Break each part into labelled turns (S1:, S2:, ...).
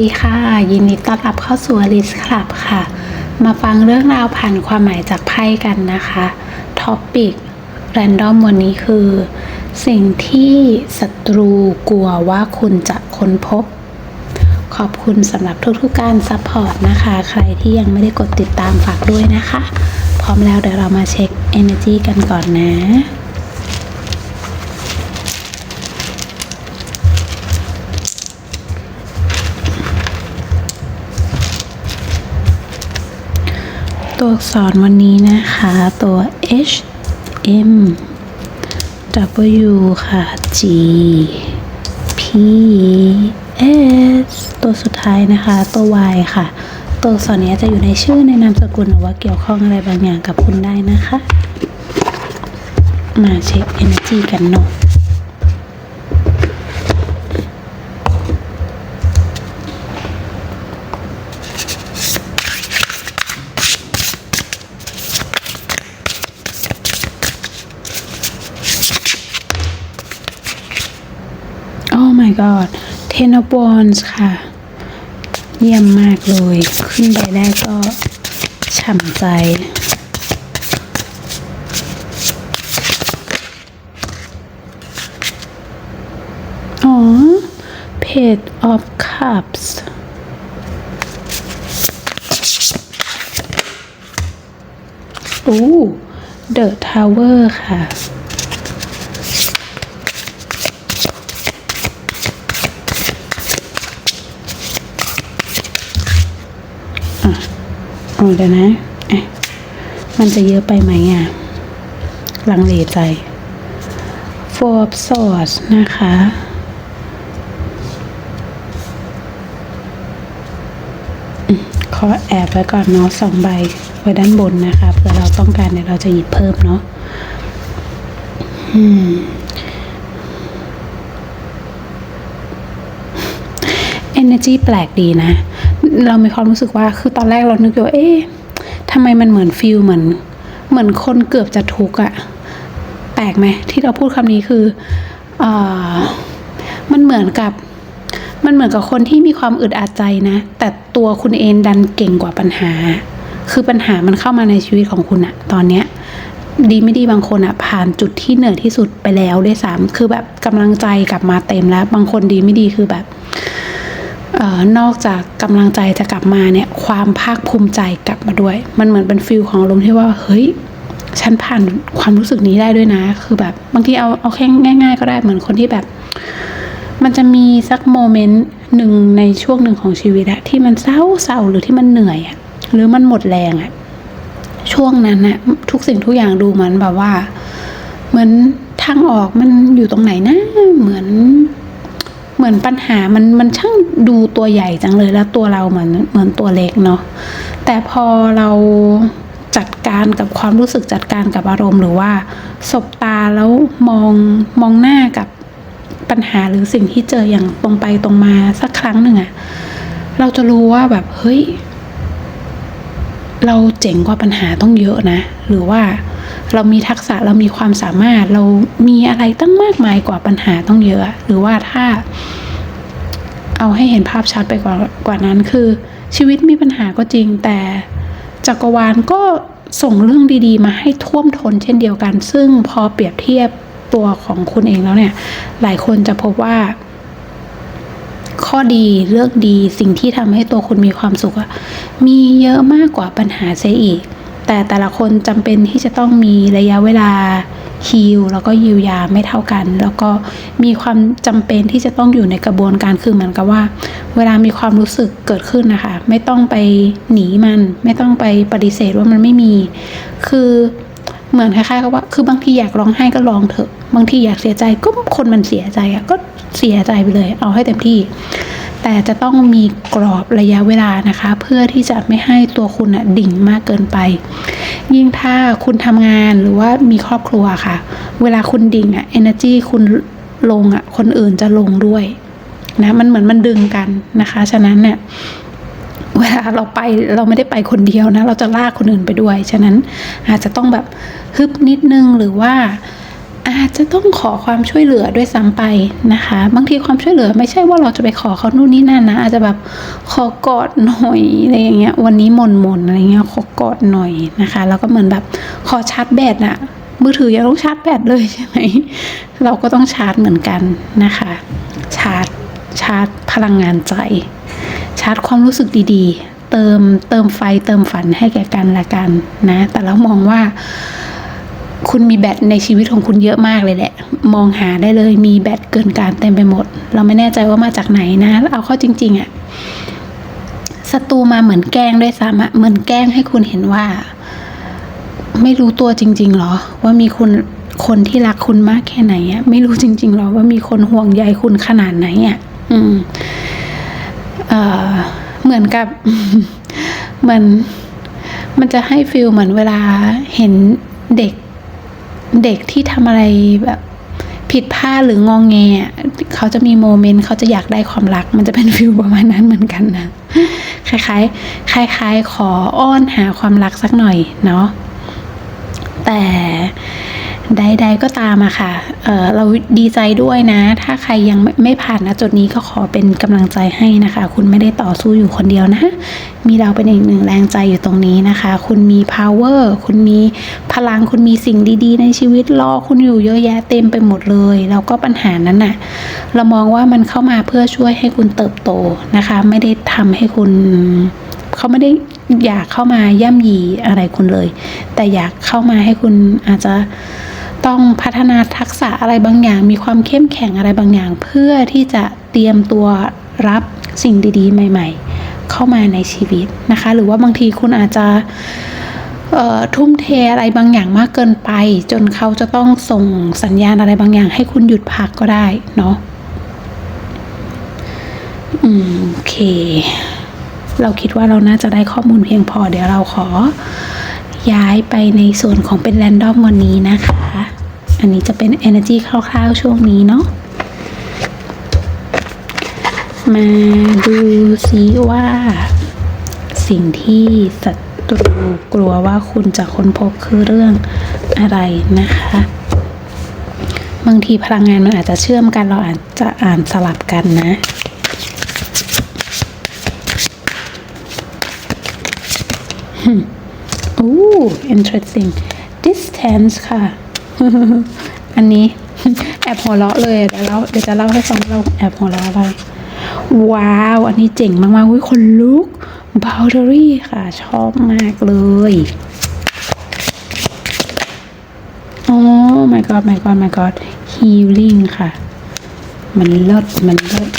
S1: ดีค่ะ ยินดีต้อนรับเข้าสู่อลิสคลับค่ะ มาฟังเรื่องราวผ่านความหมายจากไพ่กันนะคะท็อปิกแรนดอมวันนี้คือ สิ่งที่ศัตรูกลัวว่าคุณจะค้นพบ ขอบคุณสำหรับทุกๆการซัพพอร์ตนะคะ ใครที่ยังไม่ได้กดติดตามฝากด้วยนะคะ พร้อมแล้วเดี๋ยวเรามาเช็ค Energy กันก่อนนะ ตัวอักษรวันนี้นะคะ ตัว H M W ค่ะ G P S ตัวสุดท้ายนะคะ ตัว Y ค่ะ ตัวอักษรนี้จะอยู่ในชื่อในนามสกุลหรือว่าเกี่ยวข้องอะไรบางอย่างกับคุณได้นะคะ มาเช็ค energy กันเนาะ โอ้ my god ten of wands ค่ะ เยี่ยมมากเลย ขึ้นใบแรกก็ฉ่ำใจอ๋อ page of cups โอ้ the tower ค่ะ โอ้เดี๋ยวนะเอ๊ะมันจะเยอะไปไหมอะ ลังเลใจ Four of Swords นะคะ ขอแอบไว้ก่อนเนาะสองใบไว้ด้านบนนะคะเผื่อเราต้องการเนี่ยเราจะหยิบเพิ่มเนาะอืม energy แปลกดีนะ เรามีความรู้สึกว่าคือตอนแรกเรานึกอยู่ว่าเอ๊ะทำไมมันเหมือนฟิลเหมือน เหมือนคนเกือบจะทุกข์อะแปลกไหมที่เราพูดคำนี้คืออมันเหมือนกับมันเหมือนกับคนที่มีความอึดอัดใจนะ แต่ตัวคุณเองดันเก่งกว่าปัญหา คือปัญหามันเข้ามาในชีวิตของคุณอะตอนเนี้ยดีไม่ดีบางคนอะผ่านจุดที่เหนื่อยที่สุดไปแล้วด้วยซ้ำคือแบบกำลังใจกลับมาเต็มแล้ว บางคนดีไม่ดีคือแบบ นอกจากกำลังใจจะกลับมาเนี่ยความภาคภูมิใจกลับมาด้วย มันเหมือนเป็นฟิลของอารมณ์ที่ว่าเฮ้ยฉันผ่านความรู้สึกนี้ได้ด้วยนะ คือแบบบางทีเอาเอาแค่ง่าย ๆ ก็ได้เหมือนคนที่แบบ มันจะมีสักโมเมนต์หนึ่งในช่วงหนึ่งของชีวิตอะที่มันเศร้าเศร้าหรือที่มันเหนื่อยอะหรือมันหมดแรงอะช่วงนั้นน่ะทุกสิ่งทุกอย่างดูเหมือนแบบว่า เหมือนทางออกมันอยู่ตรงไหนนะเหมือน เหมือนปัญหามันมันช่างดูตัวใหญ่จังเลยแล้วตัวเราเหมือนเหมือนตัวเล็กเนาะแต่พอเราจัดการกับความรู้สึกจัดการกับอารมณ์หรือว่าสบตาแล้วมองมองหน้ากับปัญหาหรือสิ่งที่เจออย่างตรงไปตรงมาสักครั้งหนึ่งอะเราจะรู้ว่าแบบเฮ้ย เราเจ๋งกว่าปัญหาต้องเยอะนะ หรือว่า เรามีทักษะเรามีความสามารถเรามีอะไรตั้งมากมายกว่าปัญหาต้องเยอะ หรือว่าถ้า เอาให้เห็นภาพชัดไปกว่ากว่านั้นคือ ชีวิตมีปัญหาก็จริงแต่จักรวาลก็ส่งเรื่องดีๆ มาให้ท่วมท้นเช่นเดียวกัน ซึ่งพอเปรียบเทียบตัวของคุณเองแล้วเนี่ย หลายคนจะพบว่า ข้อดีเรื่องดีสิ่งที่ทำให้ตัวคุณมีความสุขมีเยอะมากกว่าปัญหาเสียอีก แต่แต่ละคนจำเป็นที่จะต้องมีระยะเวลาฮีลแล้วก็ยียวยาไม่เท่ากัน แล้วก็มีความจำเป็นที่จะต้องอยู่ในกระบวนการคือเหมือนกับว่า เวลามีความรู้สึกเกิดขึ้นนะคะ ไม่ต้องไปหนีมัน ไม่ต้องไปปฏิเสธว่ามันไม่มี คือเหมือนคล้ายๆกับว่า คือบางทีอยากร้องไห้ก็ร้องเถอะ บางทีอยากเสียใจก็คนมันเสียใจอะก็เสียใจไปเลย เอาให้เต็มที่ แต่จะต้องมีกรอบระยะเวลานะคะ เพื่อที่จะไม่ให้ตัวคุณอะดิ่งมากเกินไป ยิ่งถ้าคุณทำงานหรือว่ามีครอบครัวค่ะ เวลาคุณดิ่งอะ energy คุณลงอะคนอื่นจะลงด้วยนะมันเหมือนมันดึงกันนะคะ ฉะนั้นเนี่ยเวลาเราไปเราไม่ได้ไปคนเดียวนะ เราจะลากคนอื่นไปด้วย ฉะนั้นอาจจะต้องแบบฮึบนิดนึงหรือว่า อาจจะต้องขอความช่วยเหลือด้วยซ้ำไปนะคะ บางทีความช่วยเหลือไม่ใช่ว่าเราจะไปขอเขานู่นนี่นั่นนะ อาจจะแบบขอกอดหน่อยอะไรอย่างเงี้ย วันนี้หม่นหม่นอะไรเงี้ยขอกอดหน่อยนะคะ แล้วก็เหมือนแบบขอชาร์จแบตอะมือถือยังต้องชาร์จแบตเลยใช่ไหมเราก็ต้องชาร์จเหมือนกันนะคะ ชาร์จชาร์จพลังงานใจ ชาร์จความรู้สึกดีๆ เติมเติมไฟเติมฝันให้แก่กันและกันนะ แต่เรามองว่า คุณมีแบตในชีวิตของคุณเยอะมากเลยแหละ มองหาได้เลยมีแบตเกินการเต็มไปหมด เราไม่แน่ใจว่ามาจากไหนนะ เอาเข้าจริง ๆอะศัตรูมาเหมือนแกล้งด้วยซ้ำอะเหมือนแกล้งให้คุณเห็นว่า ไม่รู้ตัวจริง ๆหรอ ว่ามีคนคนที่รักคุณมากแค่ไหนอะไม่รู้จริง ๆหรอว่ามีคนห่วงใยคุณขนาดไหนอะอืมเอ่อเหมือนกับเหมือนมันจะให้ฟิลเหมือนเวลาเห็นเด็ก เด็กที่ทำอะไรแบบผิดพลาดหรืององแงเขาจะมีโมเมนต์เขาจะอยากได้ความรัก มันจะเป็นฟิลประมาณนั้นเหมือนกันนะคล้ายๆคล้าย ๆ ขออ้อนหาความรักสักหน่อยเนาะแต่ ใดๆก็ตามอะค่ะเเราดีใจด้วยนะ ถ้าใครยังไม่ไมผ่านนะจุดนี้ก็ขอเป็นกำลังใจให้นะคะ คุณไม่ได้ต่อสู้อยู่คนเดียวนะ มีเราเป็นอีกหนึ่งแรงใจอยู่ตรงนี้นะคะ คุณมี power คุณมีพลังคุณมีสิ่งดีๆ ในชีวิตรอคุณอยู่เยอะแยะเต็มไปหมดเลย แล้วก็ปัญหานั้นน่ะเรามองว่ามันเข้ามาเพื่อช่วยให้คุณเติบโตนะคะ ไม่ได้ทำให้คุณเขาไม่ได้อยากเข้ามาย่ำยีอะไรคุณเลย แต่อยากเข้ามาให้คุณอาจจะ ต้องพัฒนาทักษะอะไรบางอย่าง มีความเข้มแข็งอะไรบางอย่าง เพื่อที่จะเตรียมตัวรับสิ่งดี ๆ ใหม่ ๆ เข้ามาในชีวิตนะคะ หรือว่าบางทีคุณอาจจะทุ่มเทอะไรบางอย่างมากเกินไป จนเขาจะต้องส่งสัญญาณอะไรบางอย่าง ให้คุณหยุดพักก็ได้เนาะอืมโอเค เราคิดว่าเราน่าจะได้ข้อมูลเพียงพอ เดี๋ยวเราขอ ย้ายไปในส่วนของเป็นแรนดอมวันนี้นะคะ อันนี้จะเป็น Energy คร่าวๆ ช่วงนี้เนาะ มาดูซิว่า สิ่งที่ศัตรูกลัวว่าคุณจะค้นพบคือเรื่องอะไรนะคะ บางทีพลังงานมันอาจจะเชื่อมกันเราอาจจะอ่านสลับกันนะ โอ้ interesting distance ค่ะ อันนี้แอบหัวเราะเลยเดี๋ยวเราเดี๋ยวจะเล่าให้ฟังเราแอบหัวเราะอะไร ว้าว อันนี้เจ๋งมากๆอุ้ยคนลุก boundary ค่ะ ชอบมากเลยโอ้ my god my god my god healing ค่ะ มันเลิศมันเลิศ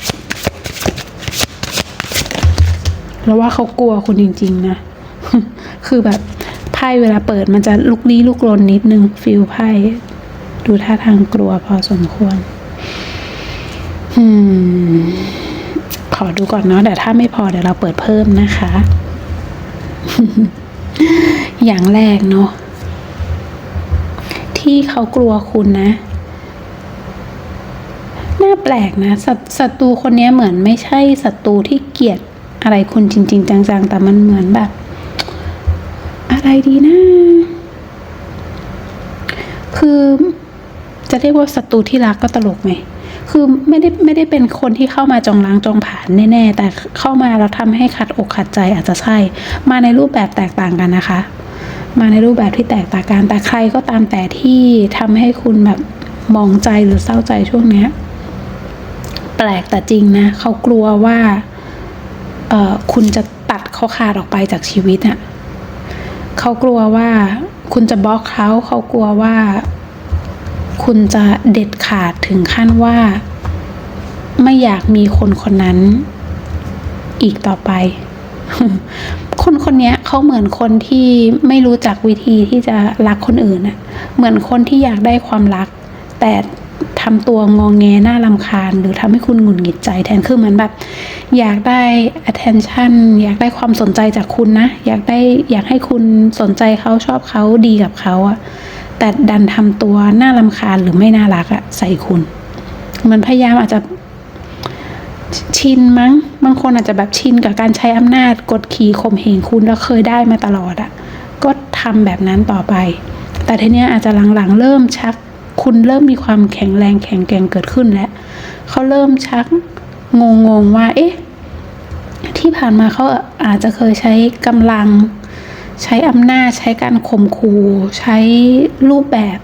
S1: แล้วว่าเขากลัวคุณจริง ๆ นะ คือแบบ พ่เวลาเปิดมันจะลุกลี้ลุกลนนิดนึงฟิลไพ่ดูท่าทางกลัวพอสมควร อืม ขอดูก่อนเนาะแต่ถ้าไม่พอเดี๋ยวเราเปิดเพิ่มนะคะ อย่างแรกเนาะที่เขากลัวคุณนะน่าแปลกนะศัตตรูคนนี้เหมือนไม่ใช่ศัตรูที่เกลียดอะไรคุณจริง ๆ จังๆ แต่มันเหมือนแบบ อะไรดีนะ คือจะเรียกว่าศัตรูที่รักก็ตลกไหม คือไม่ได้ไม่ได้เป็นคนที่เข้ามาจองล้างจองผ่านแน่ๆ แต่เข้ามาแล้วทำให้ขัดอกขัดใจอาจจะใช่ มาในรูปแบบแตกต่างกันนะคะ มาในรูปแบบที่แตกต่างกัน แต่ใครก็ตามแต่ที่ทำให้คุณแบบมองใจหรือเศร้าใจช่วงเนี้ยแปลกแต่จริงนะ เขากลัวว่าเออคุณจะตัดเขาขาดออกไปจากชีวิตอะ เขากลัวว่าคุณจะบล็อกเขาเขากลัวว่า คุณจะเด็ดขาดถึงขั้นว่า ไม่อยากมีคนคนนั้น อีกต่อไป คนคนนี้เขาเหมือนคนที่ไม่รู้จักวิธีที่จะรักคนอื่นน่ะเหมือนคนที่อยากได้ความรัก แต่ ทำตัวงองแงน่ารำคาญ หรือทำให้คุณหงุดหงิดใจแทนคือเหมือนแบบ อยากได้ attention อยากได้ความสนใจจากคุณนะ อยากได้อยากให้คุณสนใจเขาชอบเขาดีกับเขาอะแต่ดันทำตัวน่ารำคาญหรือไม่น่ารักอะใส่คุณเหมือนพยายามอาจจะชินมั้งบางคนอาจจะแบบชินกับการใช้อำนาจกดขี่ข่มเหงคุณแล้วเคยได้มาตลอดอะ่ะก็ทำแบบนั้นต่อไป แต่ทีเนี้ยอาจจะหลังๆ เริ่มชัก คุณเริ่มมีความแข็งแรงแข็งแกร่งเกิดขึ้นแล้วเขาเริ่มชักงงงๆว่า เอ๊ะ ที่ผ่านมาเขาอาจจะเคยใช้กำลัง ใช้อำนาจ ใช้การข่มขู่ใช้รูปแบบ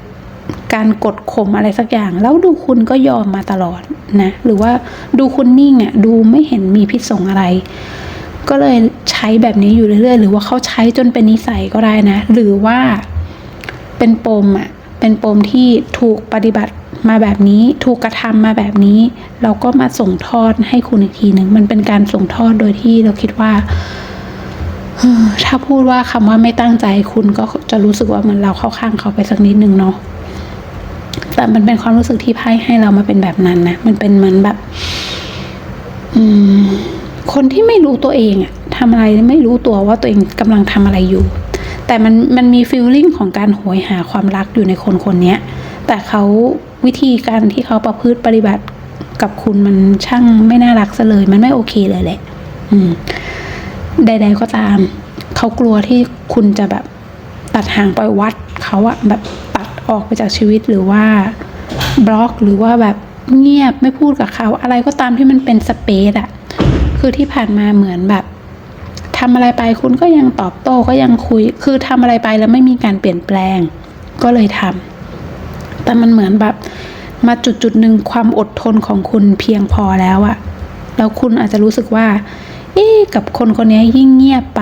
S1: การกดข่มอะไรสักอย่าง แล้วดูคุณก็ยอมมาตลอดนะ หรือว่าดูคุณนิ่งอะ่ะ ดูไม่เห็นมีพิษสงอะไร ก็เลยใช้แบบนี้อยู่เรื่อยๆ หรือว่าเขาใช้จนเป็นนิสัยก็ได้นะ หรือว่าเป็นปมอะ เป็นปมที่ถูกปฏิบัติมาแบบนี้ ถูกกระทำมาแบบนี้ เราก็มาส่งทอดให้คุณอีกทีหนึ่งมันเป็นการส่งทอดโดยที่เราคิดว่าถ้าพูดว่าคำว่าไม่ตั้งใจคุณก็จะรู้สึกว่าเหมือนเราเข้าข้างเขาไปสักนิดนึงเนาะแต่มันเป็นความรู้สึกที่ไพ่ให้เรามาเป็นแบบนั้นนะมันเป็นเหมือนแบบ อืม คนที่ไม่รู้ตัวเองอะทำอะไรไม่รู้ตัวว่าตัวเองกำลังทำอะไรอยู่ แต่มันมันมีฟีลลิ่งของการโหยหาความรักอยู่ในคนคนนี้แต่เขาวิธีการที่เขาประพฤติปฏิบัติกับคุณมันช่างไม่น่ารักซะเลย มันไม่โอเคเลยแหละ อืม ใด ๆ ก็ตาม เขากลัวที่คุณจะแบบตัดห่างปล่อยวัดเขาอะแบบตัดออกไปจากชีวิตหรือว่าบล็อกหรือว่าแบบเงียบไม่พูดกับเขา อะไรก็ตามที่มันเป็นสเปซอะคือที่ผ่านมาเหมือนแบบ ทำอะไรไปคุณก็ยังตอบโต้ก็ยังคุย คือทำอะไรไปแล้วไม่มีการเปลี่ยนแปลง ก็เลยทำแต่มันเหมือนแบบมาจุดจุดหนึ่งความอดทนของคุณเพียงพอแล้วอะแล้วคุณอาจจะรู้สึกว่าเอ๊กับคนคนนี้ยิ่งเงียบไป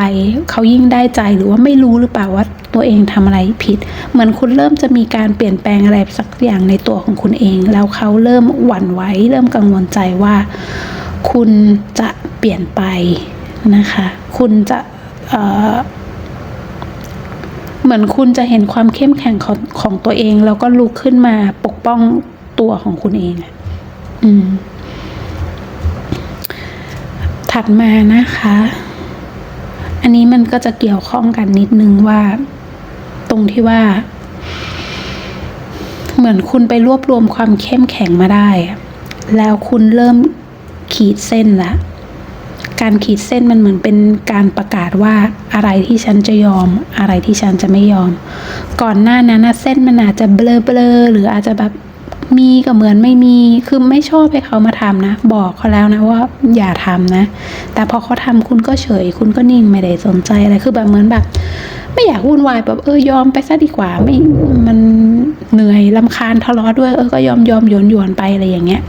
S1: เขายิ่งได้ใจหรือว่าไม่รู้หรือเปล่าว่าตัวเองทำอะไรผิด เหมือนคุณเริ่มจะมีการเปลี่ยนแปลงอะไรสักอย่างในตัวของคุณเอง แล้วเขาเริ่มหวั่นไหวเริ่มกังวลใจว่า คุณจะเปลี่ยนไป นะคะ คุณจะเเหมือนคุณจะเห็นความเข้มแข็งของของตัวเอง แล้วก็ลุกขึ้นมาปกป้องตัวของคุณเองอืม ถัดมานะคะ อันนี้มันก็จะเกี่ยวข้องกันนิดนึงว่า ตรงที่ว่า เหมือนคุณไปรวบรวมความเข้มแข็งมาได้ แล้วคุณเริ่มขีดเส้นละ การขีดเส้นมันเหมือนเป็นการประกาศว่าอะไรที่ฉันจะยอม อะไรที่ฉันจะไม่ยอม ก่อนหน้านั้นนะเส้นมันอาจจะเบลอเบลอๆหรืออาจจะแบบมีก็เหมือนไม่มี คือไม่ชอบให้เขามาทำนะ บอกเขาแล้วนะว่าอย่าทำนะ แต่พอเขาทำคุณก็เฉย คุณก็นิ่งไม่ได้สนใจอะไร คือแบบเหมือนแบบ ไม่อยากวุ่นวายแบบเออยอมไปซะดีกว่า ไม่ มันเหนื่อยลำคาญทะเลาะด้วย เออ ก็ยอมยอมโยนโยนไปอะไรอย่างเงี้ย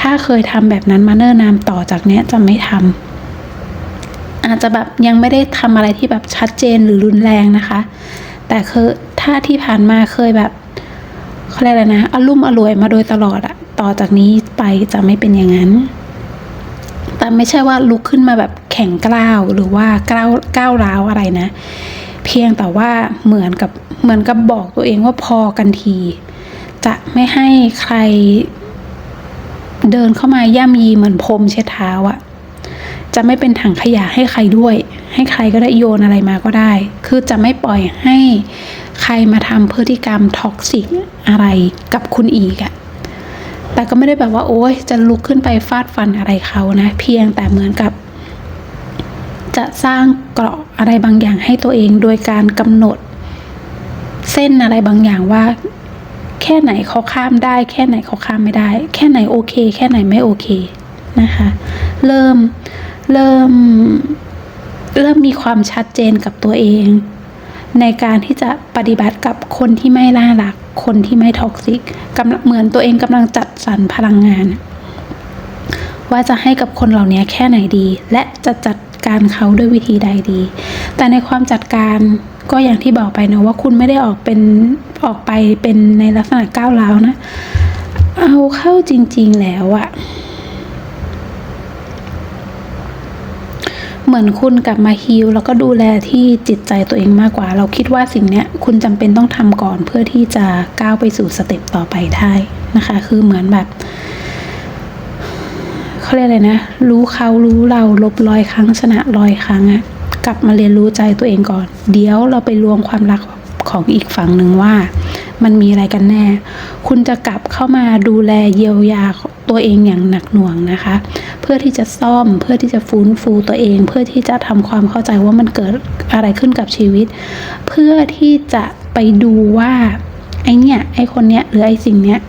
S1: ถ้าเคยทำแบบนั้นมาเนิ่นนานต่อจากเนี้ยจะไม่ทำ อาจจะแบบยังไม่ได้ทำอะไรที่แบบชัดเจนหรือรุนแรงนะคะ แต่คือถ้าที่ผ่านมาเคยแบบเขาเรียกอะไรนะอารมุ่มอร่วยมาโดยตลอดอะต่อจากนี้ไปจะไม่เป็นอย่างนั้น แต่ไม่ใช่ว่าลุกขึ้นมาแบบแข็งกล้าวหรือว่าก้าวก้าวร้าวอะไรนะ เพียงแต่ว่าเหมือนกับเหมือนกับบอกตัวเองว่าพอกันที จะไม่ให้ใครเดินเข้ามาย่ำยีเหมือนพรมเช็ดเท้าอะ จะไม่เป็นถังขยะให้ใครด้วย ให้ใครก็ได้โยนอะไรมาก็ได้ คือจะไม่ปล่อยให้ใครมาทำพฤติกรรมท็อกซิกอะไรกับคุณอีกอะแต่ก็ไม่ได้แบบว่าโอ๊ยจะลุกขึ้นไปฟาดฟันอะไรเขานะ เพียงแต่เหมือนกับ จะสร้างเกราะอะไรบางอย่างให้ตัวเองโดยการกำหนด เส้นอะไรบางอย่างว่า แค่ไหนเขาข้ามได้ แค่ไหนเขาข้ามไม่ได้ แค่ไหนโอเค แค่ไหนไม่โอเคนะคะ เริ่ม เริ่มเริ่มมีความชัดเจนกับตัวเอง ในการที่จะปฏิบัติกับคนที่ไม่ล่ารัก คนที่ไม่ท็อกซิกกำลังเหมือนตัวเองกำลังจัดสรรพลังงาน ว่าจะให้กับคนเหล่านี้แค่ไหนดี และจะจัดการเขาด้วยวิธีใดดี แต่ในความจัดการก็อย่างที่บอกไปนะว่าคุณไม่ได้ออกเป็นออกไปเป็นในลักษณะก้าวร้าวนะ เอาเข้าจริง ๆแล้วอะ เหมือนคุณกลับมาฮีลแล้วก็ดูแลที่จิตใจตัวเองมากกว่า เราคิดว่าสิ่งเนี้ยคุณจำเป็นต้องทำก่อนเพื่อที่จะก้าวไปสู่สเต็ปต่อไปได้นะคะ คือเหมือนแบบเขาเรียกอะไรนะ รู้เขารู้เราลบร้อยครั้งชนะร้อยครั้งอะกลับมาเรียนรู้ใจตัวเองก่อน เดี๋ยวเราไปรวมความรักของอีกฝั่งหนึ่งว่า มันมีอะไรกันแน่ คุณจะกลับเข้ามาดูแลเยียวยา ตัวเองอย่างหนักหน่วงนะคะ เพื่อที่จะซ่อมเพื่อที่จะฟื้นฟูตัวเอง เพื่อที่จะทำความเข้าใจว่ามันเกิดอะไรขึ้นกับชีวิต เพื่อที่จะไปดูว่าไอเนี่ยไอคนเนี้ยหรือไอสิ่งเนี้ย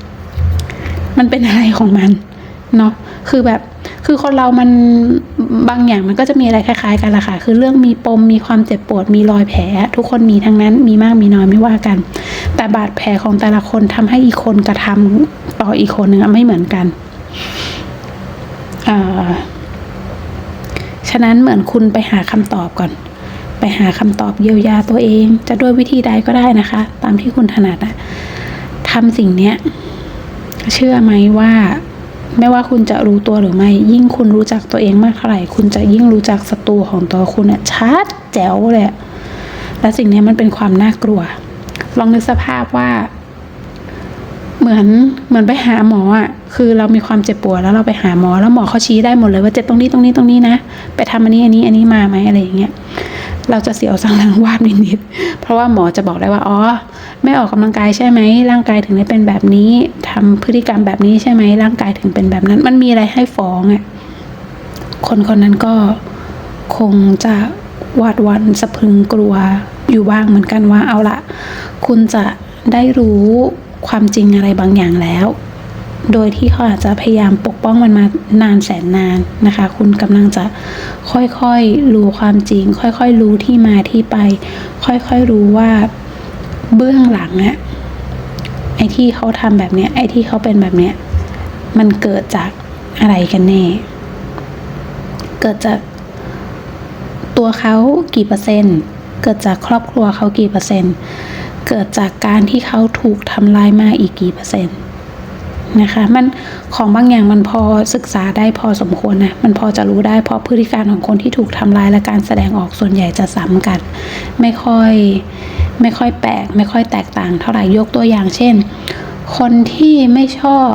S1: มันเป็นอะไรของมันเนาะคือแบบคือคนเรามันบางอย่างมันก็จะมีอะไรคล้ายๆกันละค่ะ คือเรื่องมีปม มีความเจ็บปวด มีรอยแผล ทุกคนมีทั้งนั้น มีมาก มีน้อยไม่ว่ากัน แต่บาดแผลของแต่ละคนทำให้อีกคนกระทำต่ออีกคนหนึ่งไม่เหมือนกัน ฉะนั้นเหมือนคุณไปหาคำตอบก่อน ไปหาคำตอบเยียวยาตัวเอง จะด้วยวิธีใดก็ได้นะคะ ตามที่คุณถนัดอะทำสิ่งเนี้ยเชื่อไหมว่า ไม่ว่าคุณจะรู้ตัวหรือไม่ ยิ่งคุณรู้จักตัวเองมากเท่าไหร่ คุณจะยิ่งรู้จักศัตรูของตัวคุณเนี่ยชัดแจ๋วเลยและสิ่งนี้มันเป็นความน่ากลัว ลองนึกสภาพว่า เหมือนเหมือนไปหาหมออะคือเรามีความเจ็บปวดแล้วเราไปหาหมอ แล้วหมอเขาชี้ได้หมดเลยว่าเจ็บตรงนี้ตรงนี้ตรงนี้นะ ไปทำอันนี้อันนี้อันนี้มาไหมอะไรอย่างเงี้ยเราจะเสียวสังหลังวาบนิดๆ เพราะว่าหมอจะบอกได้ว่า อ๋อ ไม่ออกกำลังกายใช่ไหม ร่างกายถึงได้เป็นแบบนี้ทำพฤติกรรมแบบนี้ใช่ไหม ร่างกายถึงเป็นแบบนั้น มันมีอะไรให้ฟ้องอะ คนคนนั้นก็คงจะหวาดวันสะพึงกลัวอยู่บ้างเหมือนกันว่า เอาละ คุณจะได้รู้ ความจริงอะไรบางอย่างแล้ว โดยที่เขาอาจจะพยายามปกป้องมันมานานแสนนานนะคะ คุณกำลังจะค่อยๆรู้ความจริง ค่อยๆรู้ที่มาที่ไป ค่อยๆรู้ว่าเบื้องหลังอะไอ้ที่เขาทำแบบเนี้ยไอ้ที่เขาเป็นแบบเนี้ยมันเกิดจากอะไรกันแน่ เกิดจากตัวเขากี่เปอร์เซ็นต์ เกิดจากครอบครัวเขากี่เปอร์เซ็นต์ เกิดจากการที่เขาถูกทำลายมาอีกกี่เปอร์เซ็นต์นะคะมันของบางอย่างมันพอศึกษาได้พอสมควรนะมันพอจะรู้ได้เพราะพฤติการของคนที่ถูกทำลายและการแสดงออกส่วนใหญ่จะซ้ำกัน ไม่ค่อยไม่ค่อยแปลก ไม่ค่อยแตกต่างเท่าไหร่ยกตัวอย่างเช่น คนที่ไม่ชอบ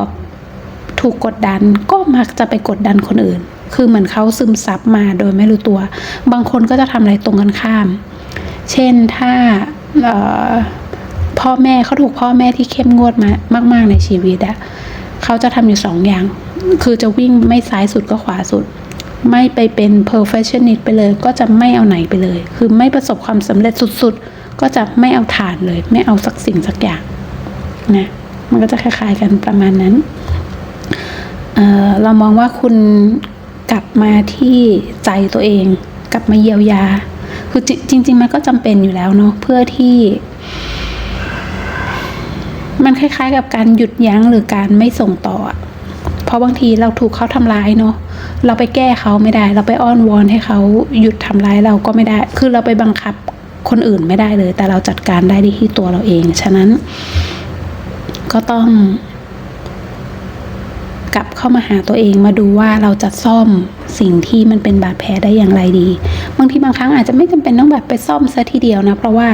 S1: ถูกกดดันก็มักจะไปกดดันคนอื่น คือเหมือนเขาซึมซับมาโดยไม่รู้ตัว บางคนก็จะทำอะไรตรงกันข้าม เช่นถ้า พ่อแม่เขาถูกพ่อแม่ที่เข้มงวดมามาก ๆ ในชีวิตอะเขาจะทำอยู่สองอย่าง คือจะวิ่งไม่ซ้ายสุดก็ขวาสุด ไม่ไปเป็น perfectionist ไปเลย ก็จะไม่เอาไหนไปเลย คือไม่ประสบความสำเร็จสุด ๆ ก็จะไม่เอาฐานเลย ไม่เอาสักสิ่งสักอย่างนะมันก็จะคล้าย ๆ กันประมาณนั้นเเรามองว่าคุณกลับมาที่ใจตัวเอง กลับมาเยียวยา คือจริง ๆ มันก็จำเป็นอยู่แล้วเนาะเพื่อที่ มันคล้าย ๆ กับการหยุดยั้งหรือการไม่ส่งต่อ เพราะบางทีเราถูกเขาทำร้ายเนาะ เราไปแก้เขาไม่ได้ เราไปอ้อนวอนให้เขาหยุดทำร้ายเราก็ไม่ได้ คือเราไปบังคับคนอื่นไม่ได้เลย แต่เราจัดการได้ที่ตัวเราเอง ฉะนั้น ก็ต้อง กลับเข้ามาหาตัวเองมาดูว่าเราจะซ่อมสิ่งที่มันเป็นบาดแผลได้อย่างไรดี บางทีบางครั้งอาจจะไม่จำเป็นต้องแบบไปซ่อมซะทีเดียวนะ เพราะว่า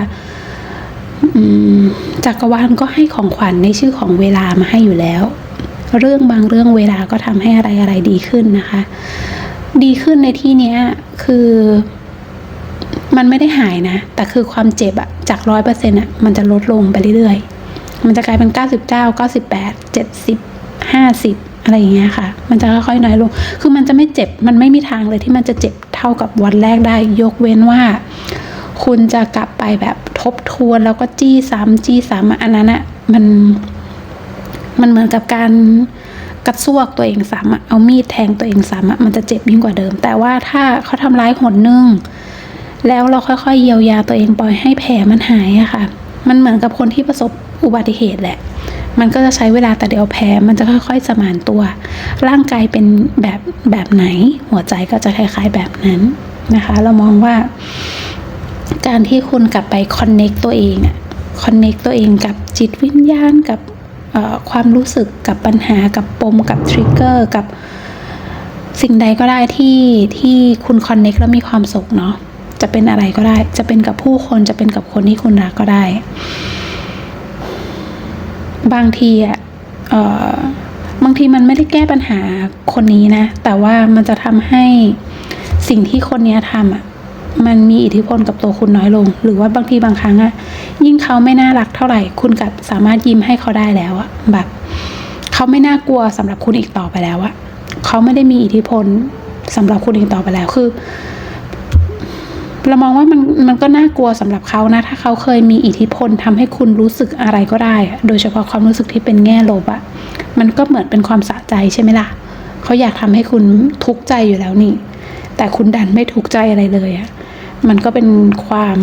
S1: จักรวาลก็ให้ของขวัญในชื่อของเวลามาให้อยู่แล้ว เรื่องบางเรื่องเวลาก็ทำให้อะไรอะไรดีขึ้นนะคะ ดีขึ้นในที่นี้คือมันไม่ได้หายนะ แต่คือความเจ็บอะจากร้อยเปอร์เซ็นต์อะมันจะลดลงไปเรื่อยๆ มันจะกลายเป็นเก้าสิบเก้าเก้าสิบแปดเจ็ดสิบห้าสิบอะไรอย่างเงี้ยค่ะ มันจะค่อยๆน้อยลง คือมันจะไม่เจ็บ มันไม่มีทางเลยที่มันจะเจ็บเท่ากับวันแรกได้ ยกเว้นว่า คุณจะกลับไปแบบทบทวนแล้วก็จี้ซ้ำจี้ซ้ำอันนั้นอะมันมันเหมือนกับการกระซวกตัวเองซ้ำเอามีดแทงตัวเองซ้ำมันจะเจ็บยิ่งกว่าเดิม แต่ว่าถ้าเขาทำร้ายหนนึ่งแล้วเราค่อยๆเยียวยาตัวเองปล่อยให้แผลมันหายอะค่ะ มันเหมือนกับคนที่ประสบอุบัติเหตุแหละ มันก็จะใช้เวลาแต่เดี๋ยวแผลมันจะค่อยๆสมานตัว ร่างกายเป็นแบบแบบไหน หัวใจก็จะคล้ายๆแบบนั้นนะคะ เรามองว่า การที่คุณกลับไปคอนเน็กตัวเองอะคอนเน็กตัวเองกับจิตวิญญาณกับความรู้สึกกับปัญหากับปมกับทริกเกอร์กับสิ่งใดก็ได้ที่ที่คุณคอนเน็กแล้วมีความสุขเนาะจะเป็นอะไรก็ได้ จะเป็นกับผู้คนจะเป็นกับคนที่คุณรักก็ได้ บางทีอะออบางทีมันไม่ได้แก้ปัญหาคนนี้นะ แต่ว่ามันจะทำให้สิ่งที่คนนี้ทำอะ มันมีอิทธิพลกับตัวคุณน้อยลง หรือว่าบางทีบางครั้งอะยิ่งเขาไม่น่ารักเท่าไหร่ คุณกับสามารถยิ้มให้เขาได้แล้วอะแบบเขาไม่น่ากลัวสำหรับคุณอีกต่อไปแล้วอะเขาไม่ได้มีอิทธิพลสำหรับคุณอีกต่อไปแล้วคือเรามองว่ามันมันก็น่ากลัวสำหรับเขานะ ถ้าเขาเคยมีอิทธิพลทำให้คุณรู้สึกอะไรก็ได้ โดยเฉพาะความรู้สึกที่เป็นแง่ลบอะมันก็เหมือนเป็นความสะใจใช่ไหมล่ะเขาอยากทำให้คุณทุกข์ใจอยู่แล้วนี่ แต่คุณดันไม่ทุกข์ใจอะไรเลยอะ มันก็เป็นความ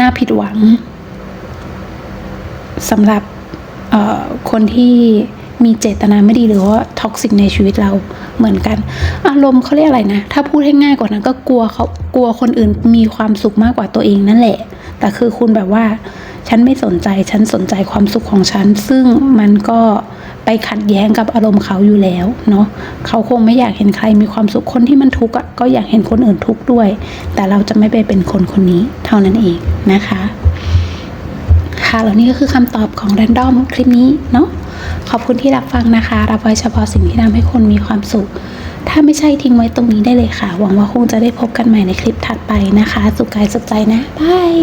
S1: น่าผิดหวังสำหรับคนที่มีเจตนาไม่ดีหรือว่าท็อกซิกในชีวิตเราเหมือนกัน อารมณ์เขาเรียกอะไรนะ ถ้าพูดให้ง่ายกว่านั้นก็กลัวเขากลัวคนอื่นมีความสุขมากกว่าตัวเองนั่นแหละ แต่คือคุณแบบว่า ฉันไม่สนใจฉันสนใจความสุขของฉัน ซึ่งมันก็ไปขัดแย้งกับอารมณ์เขาอยู่แล้วเนาะเขาคงไม่อยากเห็นใครมีความสุขคนที่มันทุกข์ก็อยากเห็นคนอื่นทุกข์ด้วย แต่เราจะไม่ไปเป็นคนคนนี้เท่านั้นเองนะคะค่ะแล้วนี่ก็คือคำตอบของ Random คลิปนี้เนาะขอบคุณที่รับฟังนะคะ รับไว้เฉพาะสิ่งที่ทำให้คนมีความสุข ถ้าไม่ใช่ทิ้งไว้ตรงนี้ได้เลยค่ะ หวังว่าคงจะได้พบกันใหม่ในคลิปถัดไปนะคะ สุขกายสุขใจนะบาย